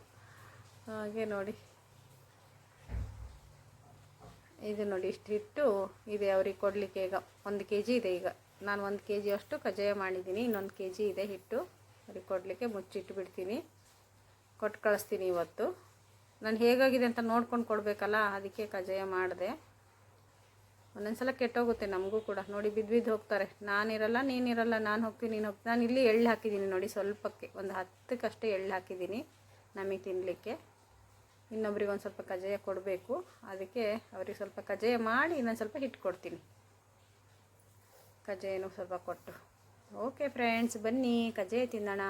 ಹಾಗೆ ನೋಡಿ. ಇದು ನೋಡಿ ಇಷ್ಟು ಹಿಟ್ಟು ಇದೆ ಅವ್ರಿಗೆ ಕೊಡಲಿಕ್ಕೆ ಈಗ. ಒಂದು ಕೆ ಜಿ ಇದೆ ಈಗ. ನಾನು ಒಂದು ಕೆ ಜಿಯಷ್ಟು ಕಜ್ಜಾಯ ಮಾಡಿದ್ದೀನಿ, ಇನ್ನೊಂದು ಕೆ ಜಿ ಇದೆ ಹಿಟ್ಟು. ಅವ್ರಿಗೆ ಕೊಡಲಿಕ್ಕೆ ಮುಚ್ಚಿಟ್ಟು ಬಿಡ್ತೀನಿ. ಕೊಟ್ಟು ಕಳಿಸ್ತೀನಿ ಇವತ್ತು. ನಾನು ಹೇಗಾಗಿದೆ ಅಂತ ನೋಡ್ಕೊಂಡು ಕೊಡಬೇಕಲ್ಲ, ಅದಕ್ಕೆ ಕಜ್ಜಾಯ ಮಾಡಿದೆ. ಒಂದೊಂದು ಸಲ ಕೆಟ್ಟೋಗುತ್ತೆ ನಮಗೂ ಕೂಡ. ನೋಡಿ, ಬಿದ್ದು ಬಿದ್ದು ಹೋಗ್ತಾರೆ. ನಾನಿರಲ್ಲ, ನೀನಿರಲ್ಲ, ನಾನು ಹೋಗ್ತೀನಿ, ನೀನು ಹೋಗ್ತೀನಿ. ನಾನು ಇಲ್ಲಿ ಎಳ್ಳು ಹಾಕಿದ್ದೀನಿ ನೋಡಿ, ಸ್ವಲ್ಪಕ್ಕೆ. ಒಂದು ಹತ್ತಕ್ಕಷ್ಟೇ ಎಳ್ಳು ಹಾಕಿದ್ದೀನಿ ನಮಗೆ ತಿನ್ನಲಿಕ್ಕೆ ಇನ್ನೊಬ್ರಿಗೆ ಒಂದು ಸ್ವಲ್ಪ ಕಜ್ಜಾಯ ಕೊಡಬೇಕು. ಅದಕ್ಕೆ ಅವ್ರಿಗೆ ಸ್ವಲ್ಪ ಕಜ್ಜಾಯ ಮಾಡಿ ಇನ್ನೊಂದು ಸ್ವಲ್ಪ ಹಿಟ್ಟು ಕೊಡ್ತೀನಿ. ಕಜ್ಜಾಯನೂ ಸ್ವಲ್ಪ ಕೊಟ್ಟು. ಓಕೆ ಫ್ರೆಂಡ್ಸ್ ಬನ್ನಿ, ಕಜ್ಜಾಯ ತಿನ್ನೋಣ.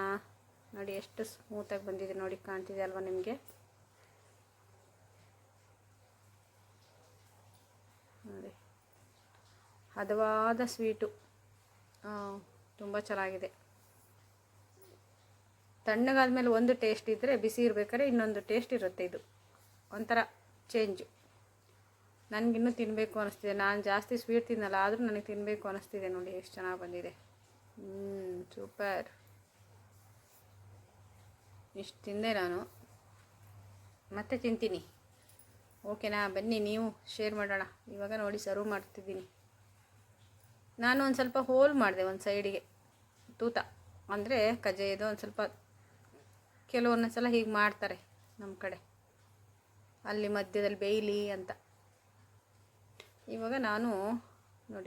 ನೋಡಿ ಎಷ್ಟು ಸ್ಮೂತಾಗಿ ಬಂದಿದೆ ನೋಡಿ ಕಾಣ್ತಿದೆ ಅಲ್ವಾ ನಿಮಗೆ? ನೋಡಿ. ಹದವಾದ ಸ್ವೀಟು ತುಂಬ ಚೆನ್ನಾಗಿದೆ. ತಣ್ಣಗಾದ್ಮೇಲೆ ಒಂದು ಟೇಸ್ಟ್ ಇದ್ದರೆ ಬಿಸಿ ಇರಬೇಕಾದ್ರೆ ಇನ್ನೊಂದು ಟೇಸ್ಟ್ ಇರುತ್ತೆ ಇದು. ಒಂಥರ ಚೇಂಜು ನನಗಿನ್ನೂ ತಿನ್ನಬೇಕು ಅನಿಸ್ತಿದೆ. ನಾನು ಜಾಸ್ತಿ ಸ್ವೀಟ್ ತಿನ್ನಲ್ಲ, ಆದರೂ ನನಗೆ ತಿನ್ನಬೇಕು ಅನಿಸ್ತಿದೆ ನೋಡಿ ಎಷ್ಟು ಚೆನ್ನಾಗಿ ಬಂದಿದೆ. ಹ್ಞೂ ಸೂಪರ್ ಇಷ್ಟು ತಿಂದೆ ನಾನು. ಮತ್ತೆ ತಿಂತೀನಿ. ಓಕೆನಾ ಬನ್ನಿ, ನೀವು ಶೇರ್ ಮಾಡೋಣ. ಇವಾಗ ನೋಡಿ ಸರ್ವ್ ಮಾಡ್ತಿದ್ದೀನಿ. ನಾನು ಒಂದು ಸ್ವಲ್ಪ ಹೋಲ್ ಮಾಡಿದೆ ಒಂದು ಸೈಡಿಗೆ ತೂತ. ಅಂದರೆ ಕಜ್ಜಾಯದು ಒಂದು ಸ್ವಲ್ಪ ಕೆಲವೊಂದೊಂದು ಸಲ ಹೀಗೆ ಮಾಡ್ತಾರೆ ನಮ್ಮ ಕಡೆ. ಅಲ್ಲಿ ಮಧ್ಯದಲ್ಲಿ ಬೇಯಲಿ ಅಂತ. ಇವಾಗ ನಾನು ನೋಡಿ.